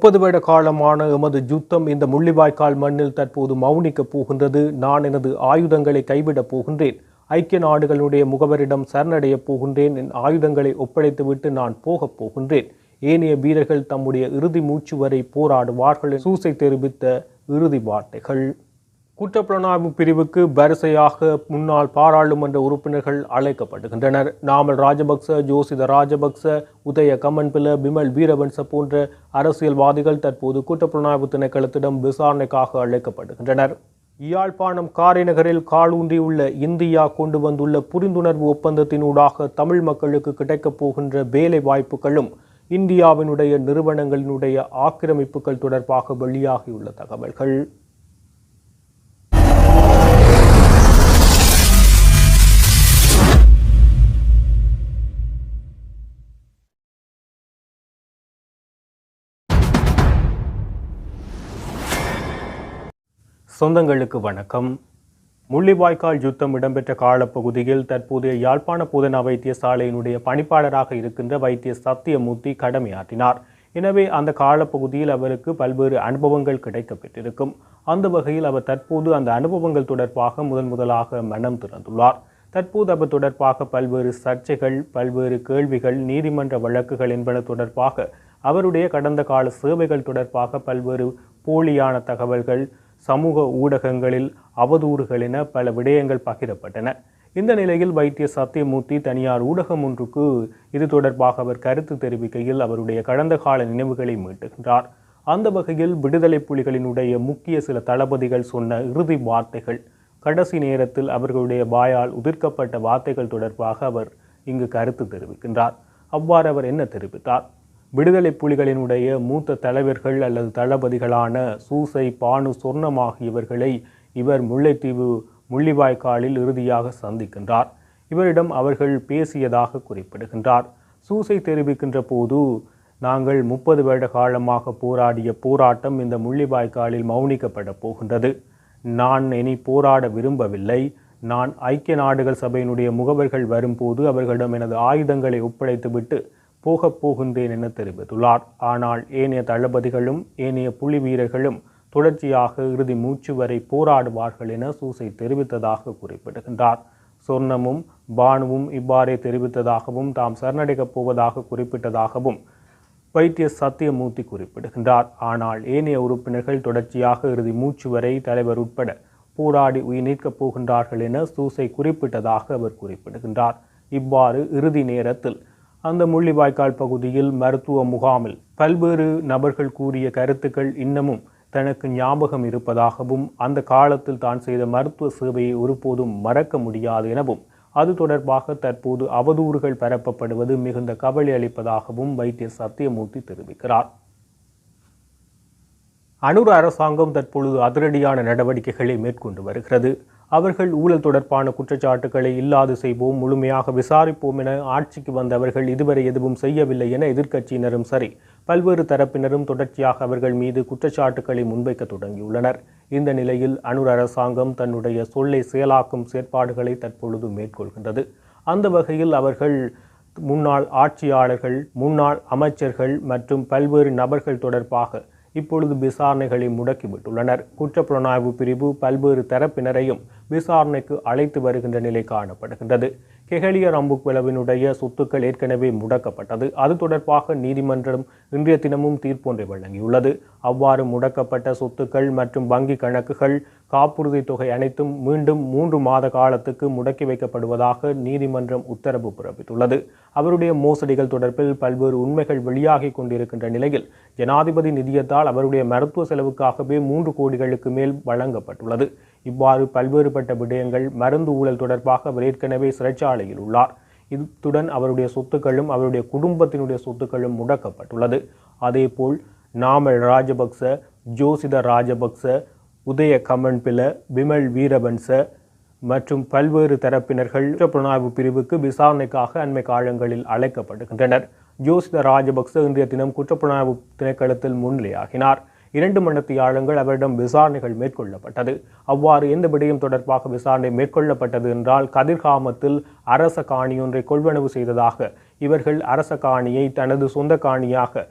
முப்பது வருட காலமான எமது யுத்தம் இந்த முள்ளிவாய்க்கால் மண்ணில் தற்போது மௌனிக்கப் போகின்றது. நான் எனது ஆயுதங்களை கைவிடப் போகின்றேன். ஐக்கிய நாடுகளுடைய முகவரிடம் சரணடையப் போகின்றேன். என் ஆயுதங்களை ஒப்படைத்துவிட்டு நான் போகப் போகின்றேன். ஏனைய வீரர்கள் தம்முடைய இறுதி மூச்சு வரை போராடுவார்கள் சூசை தெரிவித்த இறுதி வார்த்தைகள். குற்றப்புலனாய்வு பிரிவுக்கு வரிசையாக முன்னாள் பாராளுமன்ற உறுப்பினர்கள் அழைக்கப்படுகின்றனர். நாமல் ராஜபக்ச ஜோசித ராஜபக்ச உதய கமன்பில பிமல் வீரவன்ச போன்ற அரசியல்வாதிகள் தற்போது குற்றப்புலனாய்வு திணைக்களத்திடம் விசாரணைக்காக அழைக்கப்படுகின்றனர். யாழ்ப்பாணம் காரைநகரில் காலூன்றியுள்ள இந்தியா கொண்டு வந்துள்ள புரிந்துணர்வு ஒப்பந்தத்தினூடாக தமிழ் மக்களுக்கு கிடைக்கப் போகின்ற வேலை வாய்ப்புகளும் இந்தியாவினுடைய நிறுவனங்களினுடைய ஆக்கிரமிப்புகள் தொடர்பாக வெளியாகியுள்ள தகவல்கள். சொந்தங்களுக்கு வணக்கம். முள்ளிவாய்க்கால் யுத்தம் இடம்பெற்ற காலப்பகுதியில் தற்போதைய யாழ்ப்பாண போதனா வைத்தியசாலையினுடைய பணிப்பாளராக இருக்கின்ற வைத்திய சத்தியமூர்த்தி கடமையாற்றினார். எனவே அந்த காலப்பகுதியில் அவருக்கு பல்வேறு அனுபவங்கள் கிடைக்கப்பெற்றிருக்கும். அந்த வகையில் அவர் தற்போது அந்த அனுபவங்கள் தொடர்பாக முதன் முதலாக மனம் திறந்துள்ளார். தற்போது அவர் தொடர்பாக பல்வேறு சர்ச்சைகள் பல்வேறு கேள்விகள் நீதிமன்ற வழக்குகள் என்பன தொடர்பாக அவருடைய கடந்த கால சேவைகள் தொடர்பாக பல்வேறு போலியான தகவல்கள் சமூக ஊடகங்களில் அவதூறுகள் என பல விடயங்கள் பகிரப்பட்டன. இந்த நிலையில் வைத்திய சத்தியமூர்த்தி தனியார் ஊடகம் ஒன்றுக்கு இது தொடர்பாக அவர் கருத்து தெரிவிக்கையில் அவருடைய கடந்த கால நினைவுகளை மீட்டுகின்றார். அந்த வகையில் விடுதலை புலிகளினுடைய முக்கிய சில தளபதிகள் சொன்ன இறுதி வார்த்தைகள் கடைசி நேரத்தில் அவர்களுடைய வாயால் உதிர்க்கப்பட்ட வார்த்தைகள் தொடர்பாக அவர் இங்கு கருத்து தெரிவிக்கின்றார். அவ்வாறு அவர் என்ன தெரிவித்தார்? விடுதலை புலிகளினுடைய மூத்த தலைவர்கள் அல்லது தளபதிகளான சூசை பானு சொர்ணம் ஆகியவர்களை இவர் முல்லைத்தீவு முள்ளிவாய்க்காலில் இறுதியாக சந்திக்கின்றார். இவரிடம் அவர்கள் பேசியதாக குறிப்பிடுகின்றார். சூசை தெரிவிக்கின்ற போது நாங்கள் முப்பது வருட காலமாக போராடிய போராட்டம் இந்த முள்ளிவாய்க்காலில் மௌனிக்கப்பட போகின்றது. நான் இனி போராட விரும்பவில்லை. நான் ஐக்கிய நாடுகள் சபையினுடைய முகவர்கள் வரும்போது அவர்களிடம் எனது ஆயுதங்களை ஒப்படைத்துவிட்டு போகப் போகின்றேன் என தெரிவித்துள்ளார். ஆனால் ஏனைய தளபதிகளும் ஏனைய புலி வீரர்களும் தொடர்ச்சியாக இறுதி மூச்சு வரை போராடுவார்கள் என சூசை தெரிவித்ததாக குறிப்பிடுகின்றார். சொர்ணமும் பானுவும் இவ்வாறே தெரிவித்ததாகவும் தாம் சரணடைக்கப் போவதாக குறிப்பிட்டதாகவும் வைத்திய சத்தியமூர்த்தி குறிப்பிடுகின்றார். ஆனால் ஏனைய உறுப்பினர்கள் தொடர்ச்சியாக இறுதி மூச்சு வரை தலைவர் உட்பட போராடி உயிர் நீக்கப் போகின்றார்கள் என சூசை குறிப்பிட்டதாக அவர் குறிப்பிடுகின்றார். இவ்வாறு இறுதி நேரத்தில் அந்த முள்ளிவாய்க்கால் பகுதியில் மருத்துவ முகாமில் பல்வேறு நபர்கள் கூறிய கருத்துக்கள் இன்னமும் தனக்கு ஞாபகம் இருப்பதாகவும் அந்த காலத்தில் தான் செய்த மருத்துவ சேவையை ஒருபோதும் மறக்க முடியாது எனவும் அது தொடர்பாக தற்போது அவதூறுகள் பரப்பப்படுவது மிகுந்த கவலை அளிப்பதாகவும் வைத்திய சத்தியமூர்த்தி தெரிவிக்கிறார். அனுர அரசாங்கம் தற்பொழுது அதிரடியான நடவடிக்கைகளை மேற்கொண்டு வருகிறது. அவர்கள் ஊழல் தொடர்பான குற்றச்சாட்டுக்களை இல்லாது செய்வோம் முழுமையாக விசாரிப்போம் என ஆட்சிக்கு வந்தவர்கள் இதுவரை எதுவும் செய்யவில்லை என எதிர்க்கட்சியினரும் சரி பல்வேறு தரப்பினரும் தொடர்ச்சியாக அவர்கள் மீது குற்றச்சாட்டுக்களை முன்வைக்க தொடங்கியுள்ளனர். இந்த நிலையில் அனுர் அரசாங்கம் தன்னுடைய சொல்லை செயலாக்கும் செயற்பாடுகளை தற்பொழுது மேற்கொள்கின்றது. அந்த வகையில் அவர்கள் முன்னாள் ஆட்சியாளர்கள் முன்னாள் அமைச்சர்கள் மற்றும் பல்வேறு நபர்கள் தொடர்பாக இப்பொழுது விசாரணைகளை முடக்கிவிட்டுள்ளனர். குற்றப்புலனாய்வு பிரிவு பல்வேறு தரப்பினரையும் விசாரணைக்கு அழைத்து வருகின்ற நிலை காணப்படுகின்றது. கெஹலிய ரம்புக்வெலவினுடைய சொத்துக்கள் ஏற்கனவே முடக்கப்பட்டது. அது தொடர்பாக நீதிமன்றம் இன்றைய தினமும் தீர்ப்பொன்றை வழங்கியுள்ளது. அவ்வாறு முடக்கப்பட்ட சொத்துக்கள் மற்றும் வங்கி கணக்குகள் காப்புறுதி தொகை அனைத்தும் மீண்டும் மூன்று மாத காலத்துக்கு முடக்கி வைக்கப்படுவதாக நீதிமன்றம் உத்தரவு பிறப்பித்துள்ளது. அவருடைய மோசடிகள் தொடர்பில் பல்வேறு உண்மைகள் வெளியாகி கொண்டிருக்கின்ற நிலையில் ஜனாதிபதி நிதியத்தால் அவருடைய மருத்துவ செலவுக்காகவே மூன்று கோடிகளுக்கு மேல் வழங்கப்பட்டுள்ளது. இவ்வாறு பல்வேறுபட்ட விடயங்கள் மருந்து ஊழல் தொடர்பாக அவர் ஏற்கனவே சிறைச்சாலையில் உள்ளார். இத்துடன் அவருடைய சொத்துக்களும் அவருடைய குடும்பத்தினுடைய சொத்துக்களும் முடக்கப்பட்டுள்ளது. அதேபோல் நாமல் ராஜபக்ச ஜோசித ராஜபக்ச உதய கமன்பில விமல் வீரபன்ச மற்றும் பல்வேறு தரப்பினர்கள் குற்றப்புலனாய்வு பிரிவுக்கு விசாரணைக்காக அண்மை காலங்களில் அழைக்கப்படுகின்றனர். ஜோசித ராஜபக்ச இன்றைய தினம் குற்றப்புலனாய்வு திணைக்களத்தில் முன்னிலையாகினார். இரண்டு மண்டத்தியாளங்கள் அவரிடம் விசாரணைகள் மேற்கொள்ளப்பட்டது. அவ்வாறு எந்த விடயம் தொடர்பாக விசாரணை மேற்கொள்ளப்பட்டது என்றால் கதிர்காமத்தில் அரச காணியொன்றை கொள்வனவு செய்ததாக இவர்கள் அரச காணியை தனது சொந்த காணியாக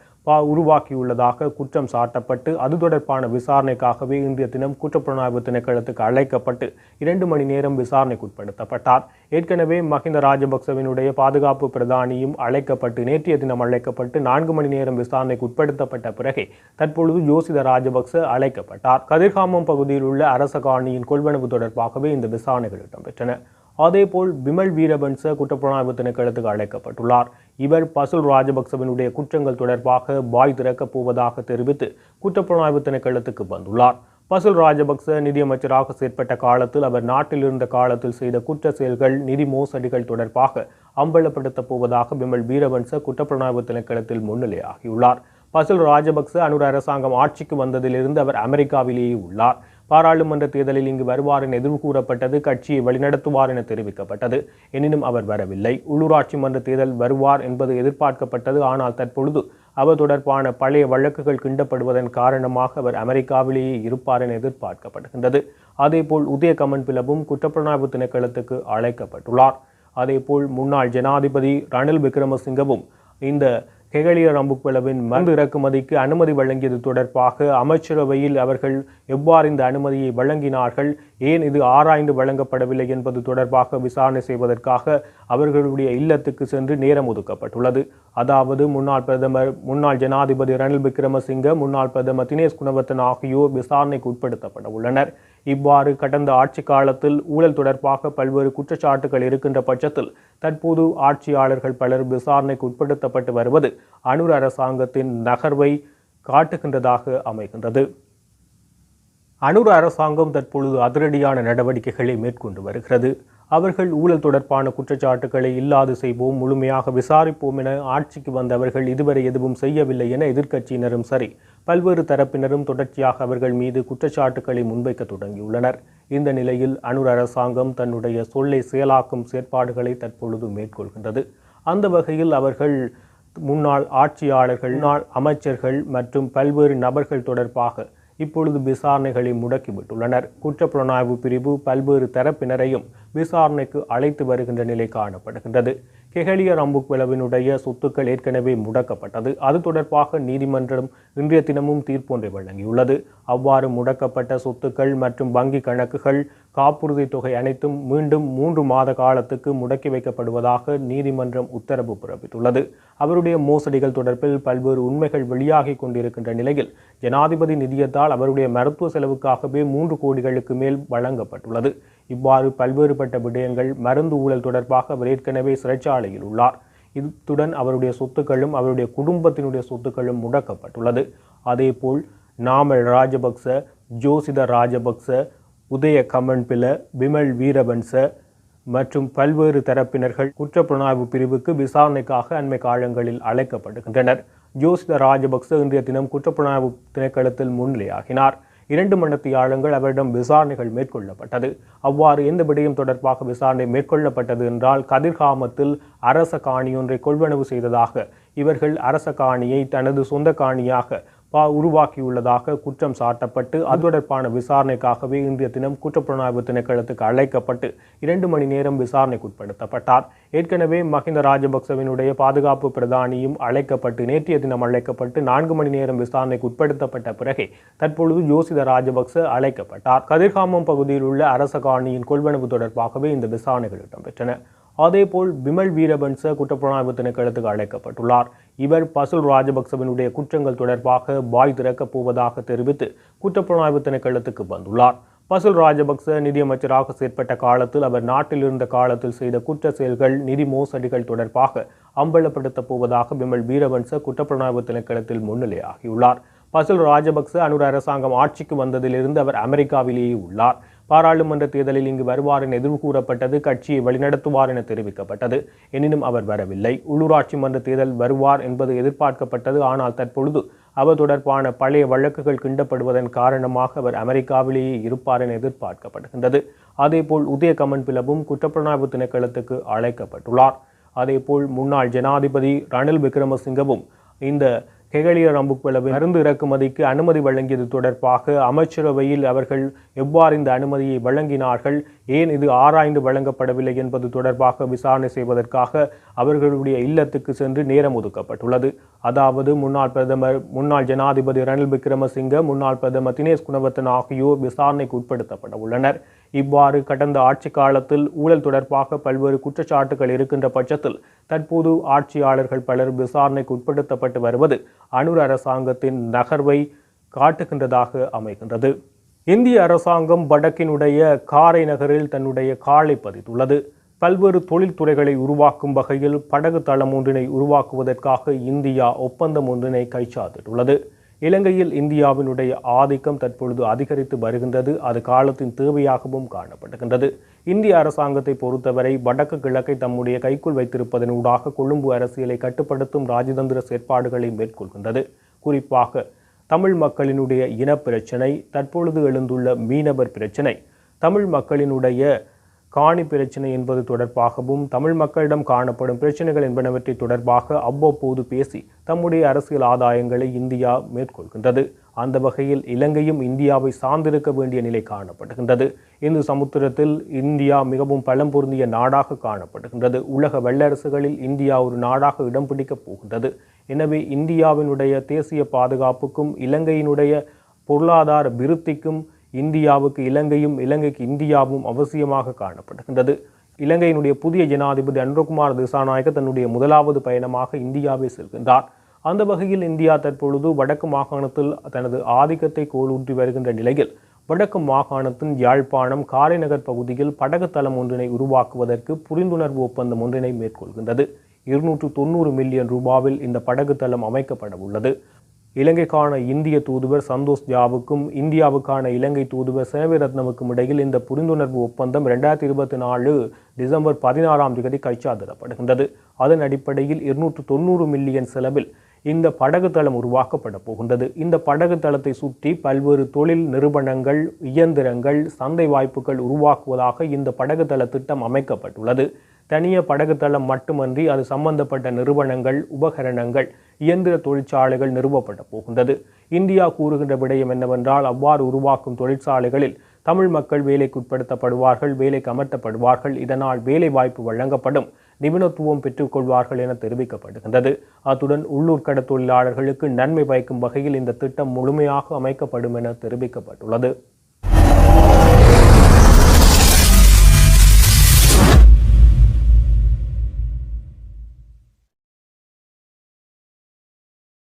உருவாக்கியுள்ளதாக குற்றம் சாட்டப்பட்டு அது தொடர்பான விசாரணைக்காகவே இன்றைய தினம் குற்றப்புலனாய்வு திணைக்களத்துக்கு அழைக்கப்பட்டு இரண்டு மணி நேரம் விசாரணைக்கு உட்படுத்தப்பட்டார் ஏற்கனவே மஹிந்த ராஜபக்சவினுடைய பாதுகாப்பு பிரதானியும் அழைக்கப்பட்டு நேற்றைய தினம் அழைக்கப்பட்டு நான்கு மணி நேரம் விசாரணைக்கு உட்படுத்தப்பட்ட பிறகே தற்பொழுது யோசித ராஜபக்ச அழைக்கப்பட்டார். கதிர்காமம் பகுதியில் உள்ள அரச காணியின் கொள்வனவு தொடர்பாகவே இந்த விசாரணைகள் இடம்பெற்றன. அதேபோல் விமல் வீரபன்ச குற்றப்புலனாய்வு திணைக்களத்துக்கு அழைக்கப்பட்டுள்ளார். இவர் பசுல் ராஜபக்சவினுடைய குற்றங்கள் தொடர்பாக வாய் திறக்கப் போவதாக தெரிவித்து குற்றப்புலனாய்வு திணைக்களத்துக்கு வந்துள்ளார். பசுல் ராஜபக்ச நிதியமைச்சராக செயற்பட்ட காலத்தில் அவர் நாட்டில் இருந்த காலத்தில் செய்த குற்ற செயல்கள் நிதி மோசடிகள் தொடர்பாக அம்பலப்படுத்தப் போவதாக விமல் வீரவன்ச குற்றப்புலனாய்வு திணைக்களத்தில் முன்னிலையாகியுள்ளார். பசுல் ராஜபக்ச அனுர அரசாங்கம் ஆட்சிக்கு வந்ததிலிருந்து அவர் அமெரிக்காவிலேயே உள்ளார். பாராளுமன்ற தேர்தலில் இங்கு வருவார் என எதிர்வு கூறப்பட்டது கட்சியை வழிநடத்துவார் என தெரிவிக்கப்பட்டது. எனினும் அவர் வரவில்லை. உள்ளூராட்சி மன்ற தேர்தல் வருவார் என்பது எதிர்பார்க்கப்பட்டது. ஆனால் தற்பொழுது அவர் தொடர்பான பழைய வழக்குகள் கிண்டப்படுவதன் காரணமாக அவர் அமெரிக்காவிலேயே இருப்பார் என எதிர்பார்க்கப்படுகின்றது. அதேபோல் உதய கமன் பிளவும் குற்றப்புலனாய்வு திணைக்களத்துக்கு அழைக்கப்பட்டுள்ளார். அதேபோல் முன்னாள் ஜனாதிபதி ரணில் விக்ரமசிங்கவும் இந்த கெகலிய ரம்புக்வெலவின் மருந்து இறக்குமதிக்கு அனுமதி வழங்கியது தொடர்பாக அமைச்சரவையில் அவர்கள் எவ்வாறு இந்த அனுமதியை வழங்கினார்கள்? ஏன் இது ஆராய்ந்து வழங்கப்படவில்லை என்பது தொடர்பாக விசாரணை செய்வதற்காக அவர்களுடைய இல்லத்துக்கு சென்று நேரம் ஒதுக்கப்பட்டுள்ளது. அதாவது முன்னாள் பிரதமர் முன்னாள் ஜனாதிபதி ரணில் விக்ரமசிங்க முன்னாள் பிரதமர் தினேஷ் குணவர்த்தன் ஆகியோர் விசாரணைக்கு உட்படுத்தப்பட உள்ளனர். இவ்வாறு கடந்த ஆட்சி காலத்தில் ஊழல் தொடர்பாக பல்வேறு குற்றச்சாட்டுகள் இருக்கின்ற பட்சத்தில் தற்போது ஆட்சியாளர்கள் பலர் விசாரணைக்கு உட்படுத்தப்பட்டு வருவது அனுர் அரசாங்கத்தின் நகர்வை காட்டுகின்றதாக அமைகின்றது. அனுர் அரசாங்கம் தற்பொழுது அதிரடியான நடவடிக்கைகளை மேற்கொண்டு வருகிறது. அவர்கள் ஊழல் தொடர்பான குற்றச்சாட்டுகளை இல்லாது செய்வோம் முழுமையாக விசாரிப்போம் என ஆட்சிக்கு வந்தவர்கள் இதுவரை எதுவும் செய்யவில்லை என எதிர்க்கட்சியினரும் சரி பல்வேறு தரப்பினரும் தொடர்ச்சியாக அவர்கள் மீது குற்றச்சாட்டுகளை முன்வைக்க தொடங்கியுள்ளனர். இந்த நிலையில் அனுர் அரசாங்கம் தன்னுடைய சொல்லை செயலாக்கும் செயற்பாடுகளை தற்பொழுது மேற்கொள்கின்றது. அந்த வகையில் அவர்கள் முன்னாள் ஆட்சியாளர்கள் முன்னாள் அமைச்சர்கள் மற்றும் பல்வேறு நபர்கள் தொடர்பாக இப்பொழுது விசாரணைகளை முடக்கிவிட்டுள்ளனர். குற்றப்புலனாய்வு பிரிவு பல்வேறு தரப்பினரையும் விசாரணைக்கு அழைத்து வருகின்ற நிலை காணப்படுகின்றது. கெஹலிய ரம்புக்வெலவினுடைய சொத்துக்கள் ஏற்கனவே முடக்கப்பட்டது. அது தொடர்பாக நீதிமன்றம் இன்றைய தினமும் தீர்ப்பொன்றை வழங்கியுள்ளது. அவ்வாறு முடக்கப்பட்ட சொத்துக்கள் மற்றும் வங்கி கணக்குகள் காப்புறுதி தொகை அனைத்தும் மீண்டும் மூன்று மாத காலத்துக்கு முடக்கி வைக்கப்படுவதாக நீதிமன்றம் உத்தரவு பிறப்பித்துள்ளது. அவருடைய மோசடிகள் தொடர்பில் பல்வேறு உண்மைகள் வெளியாகி கொண்டிருக்கின்ற நிலையில் ஜனாதிபதி நிதியத்தால் அவருடைய மருத்துவ செலவுக்காகவே மூன்று கோடிகளுக்கு மேல் வழங்கப்பட்டுள்ளது. இவ்வாறு பல்வேறுபட்ட விடயங்கள் மருந்து ஊழல் தொடர்பாக அவர் ஏற்கனவே சிறைச்சாலையில் உள்ளார். இத்துடன் அவருடைய சொத்துக்களும் அவருடைய குடும்பத்தினுடைய சொத்துக்களும் முடக்கப்பட்டுள்ளது. அதேபோல் நாமல் ராஜபக்ச ஜோசித ராஜபக்ச உதய கமன்பில விமல் வீரவன்ச மற்றும் பல்வேறு தரப்பினர்கள் குற்றப்புலனாய்வு பிரிவுக்கு விசாரணைக்காக அண்மை காலங்களில் அழைக்கப்படுகின்றனர். ஜோசித ராஜபக்ச இன்றைய தினம் குற்றப்புலனாய்வு திணைக்களத்தில் முன்னிலையாகினார். இரண்டு மண்டத்தியாளங்கள் அவரிடம் விசாரணைகள் மேற்கொள்ளப்பட்டது. அவ்வாறு எந்த விடயம் தொடர்பாக விசாரணை மேற்கொள்ளப்பட்டது என்றால் கதிர்காமத்தில் அரச காணியொன்றை கொள்வனவு செய்ததாக இவர்கள் அரச காணியை தனது சொந்த காணியாக உருவாக்கியுள்ளதாக குற்றம் சாட்டப்பட்டு அது தொடர்பான விசாரணைக்காகவே இன்றைய தினம் குற்றப்புலனாய்வு திணைக்களத்துக்கு அழைக்கப்பட்டு இரண்டு மணி நேரம் விசாரணைக்கு உட்படுத்தப்பட்டார் ஏற்கனவே மஹிந்த ராஜபக்சவினுடைய பாதுகாப்பு பிரதானியும் அழைக்கப்பட்டு நேற்றைய தினம் அழைக்கப்பட்டு நான்கு மணி நேரம் விசாரணைக்கு உட்படுத்தப்பட்ட பிறகே தற்பொழுது யோசித ராஜபக்ச அழைக்கப்பட்டார். கதிர்காமம் பகுதியில் உள்ள அரச காணியின் கொள்வனவு தொடர்பாகவே இந்த விசாரணைகள் இடம்பெற்றன. அதேபோல் விமல் வீரபன்ச குற்றப்புலனாய்வு திணைக்களத்துக்கு அழைக்கப்பட்டுள்ளார். இவர் பசுல் ராஜபக்சவினுடைய குற்றங்கள் தொடர்பாக வாய் திறக்கப் போவதாக தெரிவித்து குற்றப்புலனாய்வு திணைக்களத்துக்கு வந்துள்ளார். பசுல் ராஜபக்ச நிதியமைச்சராக செயற்பட்ட காலத்தில் அவர் நாட்டில் இருந்த காலத்தில் செய்த குற்ற செயல்கள் நிதி மோசடிகள் தொடர்பாக அம்பலப்படுத்தப் போவதாக விமல் வீரவன்ச குற்றப்புலனாய்வு திணைக்களத்தில் முன்னிலையாகியுள்ளார். பசுல் ராஜபக்ச அனுர அரசாங்கம் ஆட்சிக்கு வந்ததிலிருந்து அவர் அமெரிக்காவிலேயே உள்ளார். பாராளுமன்ற தேர்தலில் இங்கு வருவார் என எதிர்வு கூறப்பட்டது கட்சியை வழிநடத்துவார் என தெரிவிக்கப்பட்டது. எனினும் அவர் வரவில்லை. உள்ளூராட்சி மன்ற தேர்தல் வருவார் என்பது எதிர்பார்க்கப்பட்டது. ஆனால் தற்பொழுது அவர் தொடர்பான பழைய வழக்குகள் கிண்டப்படுவதன் காரணமாக அவர் அமெரிக்காவிலேயே இருப்பார் என எதிர்பார்க்கப்படுகின்றது. அதேபோல் உதய கமன் பிளவும் குற்றப்புலனாய்வு திணைக்களத்துக்கு அழைக்கப்பட்டுள்ளார். அதேபோல் முன்னாள் ஜனாதிபதி ரணில் விக்ரமசிங்கவும் இந்த கெகலிய ரம்புக்வெலவின் மருந்து இறக்குமதிக்கு அனுமதி வழங்கியது தொடர்பாக அமைச்சரவையில் அவர்கள் எவ்வாறு இந்த அனுமதியை வழங்கினார்கள்? ஏன் இது ஆராய்ந்து வழங்கப்படவில்லை என்பது தொடர்பாக விசாரணை செய்வதற்காக அவர்களுடைய இல்லத்துக்கு சென்று நேரம் ஒதுக்கப்பட்டுள்ளது. அதாவது முன்னாள் பிரதமர் முன்னாள் ஜனாதிபதி ரணில் விக்ரமசிங்க முன்னாள் பிரதமர் தினேஷ் குணவர்த்தன் ஆகியோர் விசாரணைக்கு உட்படுத்தப்பட உள்ளனர். இவ்வாறு கடந்த ஆட்சி காலத்தில் ஊழல் தொடர்பாக பல்வேறு குற்றச்சாட்டுகள் இருக்கின்ற பட்சத்தில் தற்போது ஆட்சியாளர்கள் பலர் விசாரணைக்கு உட்படுத்தப்பட்டு வருவது அனுர் அரசாங்கத்தின் நகர்வை காட்டுகின்றதாக அமைகின்றது. இந்திய அரசாங்கம் வடக்கினுடைய காரை நகரில் தன்னுடைய காலை பதித்துள்ளது. பல்வேறு தொழில்துறைகளை உருவாக்கும் வகையில் படகு தளம் ஒன்றினை உருவாக்குவதற்காக இந்தியா ஒப்பந்தம் ஒன்றினை கைச்சாத்திட்டுள்ளது. இலங்கையில் இந்தியாவினுடைய ஆதிக்கம் தற்பொழுது அதிகரித்து வருகின்றது. அது காலத்தின் தேவையாகவும் காணப்படுகின்றது. இந்திய அரசாங்கத்தை பொறுத்தவரை வடக்கு கிழக்கை தம்முடைய கைக்குள் வைத்திருப்பதனூடாக கொழும்பு அரசியலை கட்டுப்படுத்தும் ராஜதந்திர செயற்பாடுகளை மேற்கொள்கின்றது. குறிப்பாக தமிழ் மக்களினுடைய இனப்பிரச்சினை தற்பொழுது எழுந்துள்ள மீனவர் பிரச்சினை தமிழ் மக்களினுடைய காணி பிரச்சினை என்பது தொடர்பாகவும் தமிழ் மக்களிடம் காணப்படும் பிரச்சனைகள் என்பனவற்றை தொடர்பாக அவ்வப்போது பேசி தம்முடைய அரசியல் ஆதாயங்களை இந்தியா மேற்கொள்கின்றது. அந்த வகையில் இலங்கையும் இந்தியாவை சார்ந்திருக்க வேண்டிய நிலை காணப்படுகின்றது. இந்து சமுத்திரத்தில் இந்தியா மிகவும் பலம் பொருந்திய நாடாக காணப்படுகின்றது. உலக வல்லரசுகளில் இந்தியா ஒரு நாடாக இடம் பிடிக்கப் போகின்றது. எனவே இந்தியாவினுடைய தேசிய பாதுகாப்புக்கும் இலங்கையினுடைய பொருளாதார விருத்திக்கும் இந்தியாவுக்கு இலங்கையும் இலங்கைக்கு இந்தியாவும் அவசியமாக காணப்படுகின்றது. இலங்கையினுடைய புதிய ஜனாதிபதி அனுரகுமார் திசாநாயக்க தன்னுடைய முதலாவது பயணமாக இந்தியாவை செல்கின்றார். அந்த வகையில் இந்தியா தற்பொழுது வடக்கு மாகாணத்தில் தனது ஆதிக்கத்தை கோலூற்றி வருகின்ற நிலையில் வடக்கு மாகாணத்தின் யாழ்ப்பாணம் காரைநகர் பகுதியில் படகு தளம் ஒன்றினை உருவாக்குவதற்கு புரிந்துணர்வு ஒப்பந்தம் ஒன்றினை மேற்கொள்கின்றது. இருநூற்று தொண்ணூறு மில்லியன் ரூபாவில் இந்த படகு தளம் அமைக்கப்பட உள்ளது இலங்கைக்கான இந்திய தூதுவர் சந்தோஷ் ஜாவுக்கும் இந்தியாவுக்கான இலங்கை தூதுவர் சேவிரத்னவுக்கும் இடையில் இந்த புரிந்துணர்வு ஒப்பந்தம் ரெண்டாயிரத்தி இருபத்தி நாலு டிசம்பர் பதினாறாம் தேதி கைச்சாத்திடப்படுகின்றது. அதன் அடிப்படையில் இருநூற்று தொண்ணூறு மில்லியன் செலவில் இந்த படகு தளம் உருவாக்கப்பட போகின்றது. இந்த படகு தளத்தை சுற்றி பல்வேறு தொழில் நிறுவனங்கள் இயந்திரங்கள் சந்தை வாய்ப்புகள் உருவாக்குவதாக இந்த படகு தள திட்டம் அமைக்கப்பட்டுள்ளது. தனிய படகு தளம் மட்டுமன்றி அது சம்பந்தப்பட்ட நிறுவனங்கள் உபகரணங்கள் இயந்திர தொழிற்சாலைகள் நிறுவப்பட போகின்றது. இந்தியா கூறுகின்ற விடயம் என்னவென்றால் அவ்வாறு உருவாக்கும் தொழிற்சாலைகளில் தமிழ் மக்கள் வேலைக்கு உட்படுத்தப்படுவார்கள் வேலைக்கு அமர்த்தப்படுவார்கள் இதனால் வேலை வாய்ப்பு வழங்கப்படும் நிபுணத்துவம் பெற்றுக்கொள்வார்கள் என தெரிவிக்கப்படுகின்றது. அத்துடன் உள்ளூர் கட தொழிலாளர்களுக்கு நன்மை பயக்கும் வகையில் இந்த திட்டம் முழுமையாக அமைக்கப்படும் என தெரிவிக்கப்பட்டுள்ளது.